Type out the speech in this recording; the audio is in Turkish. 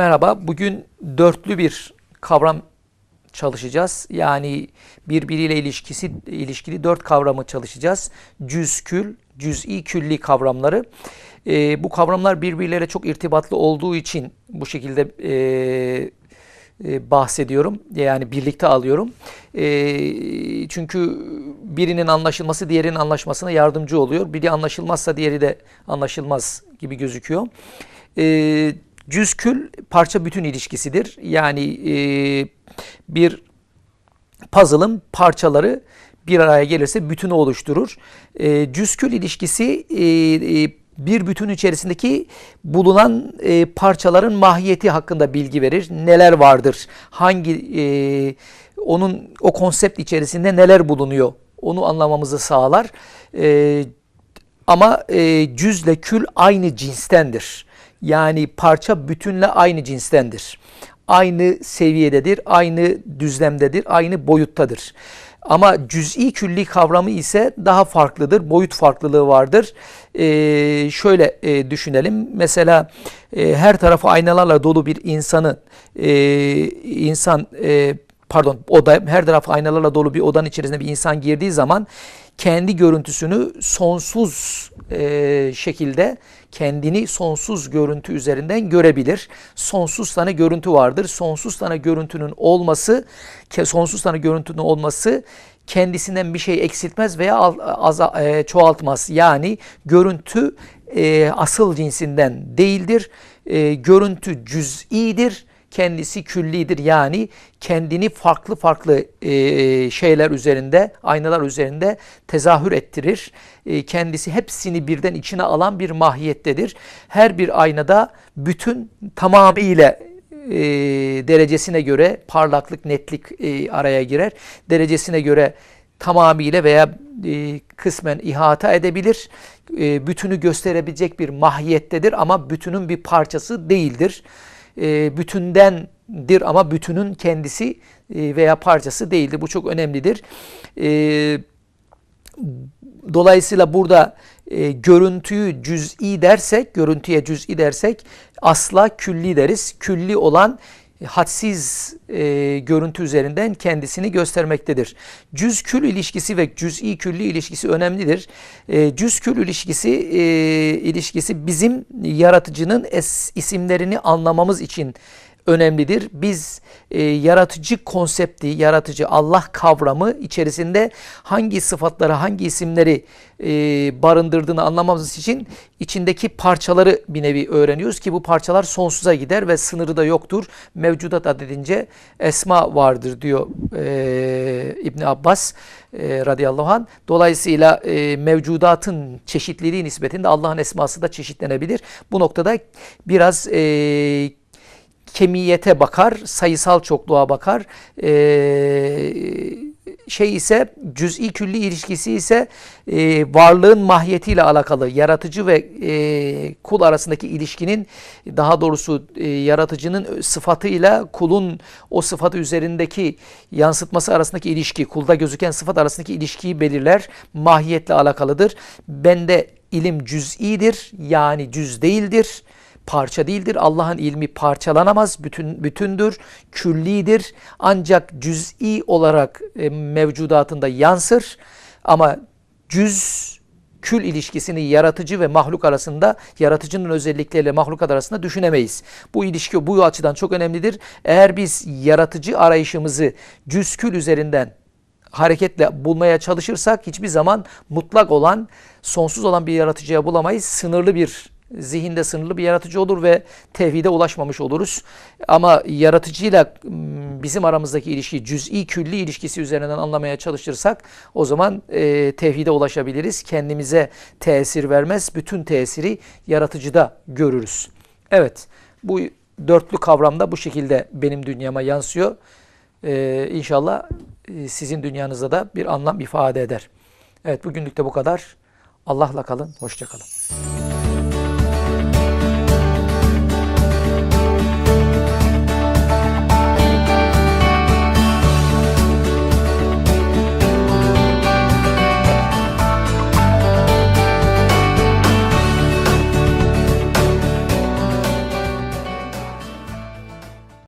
Merhaba, bugün dörtlü bir kavram çalışacağız. Yani birbiriyle ilişkisi ilişkili dört kavramı çalışacağız. Cüzkül, cüz'i külli kavramları. Ee, bu kavramlar birbirleriyle çok irtibatlı olduğu için bu şekilde e, e, bahsediyorum. Yani birlikte alıyorum. E, çünkü birinin anlaşılması diğerinin anlaşmasına yardımcı oluyor. Biri anlaşılmazsa diğeri de anlaşılmaz gibi gözüküyor. E, cüzkül parça bütün ilişkisidir. Yani e, bir puzzle'ın parçaları bir araya gelirse bütünü oluşturur. E, cüzkül ilişkisi e, e, bir bütün içerisindeki bulunan e, parçaların mahiyeti hakkında bilgi verir. Neler vardır? Hangi e, onun o konsept içerisinde neler bulunuyor? Onu anlamamızı sağlar. E, ama e, cüzle kül aynı cinstendir. Yani parça bütünle aynı cinstendir. Aynı seviyededir, aynı düzlemdedir, aynı boyuttadır. Ama cüz'i külli kavramı ise daha farklıdır. Boyut farklılığı vardır. Ee, şöyle e, düşünelim. Mesela e, her tarafı aynalarla dolu bir insanı e, insan e, pardon oda her tarafı aynalarla dolu bir odanın içerisinde bir insan girdiği zaman kendi görüntüsünü sonsuz e, şekilde kendini sonsuz görüntü üzerinden görebilir. Sonsuz tane görüntü vardır. Sonsuz tane görüntünün olması, sonsuz tane görüntünün olması kendisinden bir şey eksiltmez veya az, e, çoğaltmaz. Yani görüntü e, asıl cinsinden değildir. E, görüntü cüz'idir kendisi küllidir. Yani kendini farklı farklı e, şeyler üzerinde, aynalar üzerinde tezahür ettirir. E, kendisi hepsini birden içine alan bir mahiyettedir. Her bir aynada bütün tamamıyla e, derecesine göre parlaklık, netlik e, araya girer. Derecesine göre tamamıyla veya kısmen ihata edebilir. Bütünü gösterebilecek bir mahiyettedir ama bütünün bir parçası değildir e, bütündendir ama bütünün kendisi e, veya parçası değildir. Bu çok önemlidir. E, dolayısıyla burada e, görüntüyü cüz'i dersek, görüntüye cüz'i dersek asla külli deriz. Külli olan hadsiz e, görüntü üzerinden kendisini göstermektedir. Cüz-kül ilişkisi ve cüz'i külli ilişkisi önemlidir. E, cüz-kül ilişkisi e, ilişkisi bizim yaratıcının es, isimlerini anlamamız için önemlidir. Biz e, yaratıcı konsepti, yaratıcı Allah kavramı içerisinde hangi sıfatları, hangi isimleri e, barındırdığını anlamamız için içindeki parçaları bir nevi öğreniyoruz ki bu parçalar sonsuza gider ve sınırı da yoktur. Mevcudat adedince esma vardır diyor e, İbni Abbas e, radıyallahu anh. Dolayısıyla e, mevcudatın çeşitliliği nispetinde Allah'ın esması da çeşitlenebilir. Bu noktada biraz e, kemiyete bakar, sayısal çokluğa bakar. Ee, şey ise cüz'i külli ilişkisi ise e, varlığın mahiyetiyle alakalı yaratıcı ve e, kul arasındaki ilişkinin daha doğrusu e, yaratıcının sıfatıyla kulun o sıfatı üzerindeki yansıtması arasındaki ilişki kulda gözüken sıfat arasındaki ilişkiyi belirler mahiyetle alakalıdır. Bende ilim cüz'idir yani cüz değildir parça değildir. Allah'ın ilmi parçalanamaz, bütün bütündür, küllidir. Ancak cüz'i olarak e, mevcudatında yansır ama cüz kül ilişkisini yaratıcı ve mahluk arasında, yaratıcının özellikleriyle mahlukat arasında düşünemeyiz. Bu ilişki bu açıdan çok önemlidir. Eğer biz yaratıcı arayışımızı cüz kül üzerinden hareketle bulmaya çalışırsak hiçbir zaman mutlak olan, sonsuz olan bir yaratıcıya bulamayız. Sınırlı bir zihinde sınırlı bir yaratıcı olur ve tevhide ulaşmamış oluruz. Ama yaratıcıyla bizim aramızdaki ilişki cüz'i külli ilişkisi üzerinden anlamaya çalışırsak o zaman e, tevhide ulaşabiliriz. Kendimize tesir vermez. Bütün tesiri yaratıcıda görürüz. Evet bu dörtlü kavramda bu şekilde benim dünyama yansıyor. Ee, inşallah e, sizin dünyanızda da bir anlam ifade eder. Evet bugünlük de bu kadar. Allah'la kalın, hoşça kalın.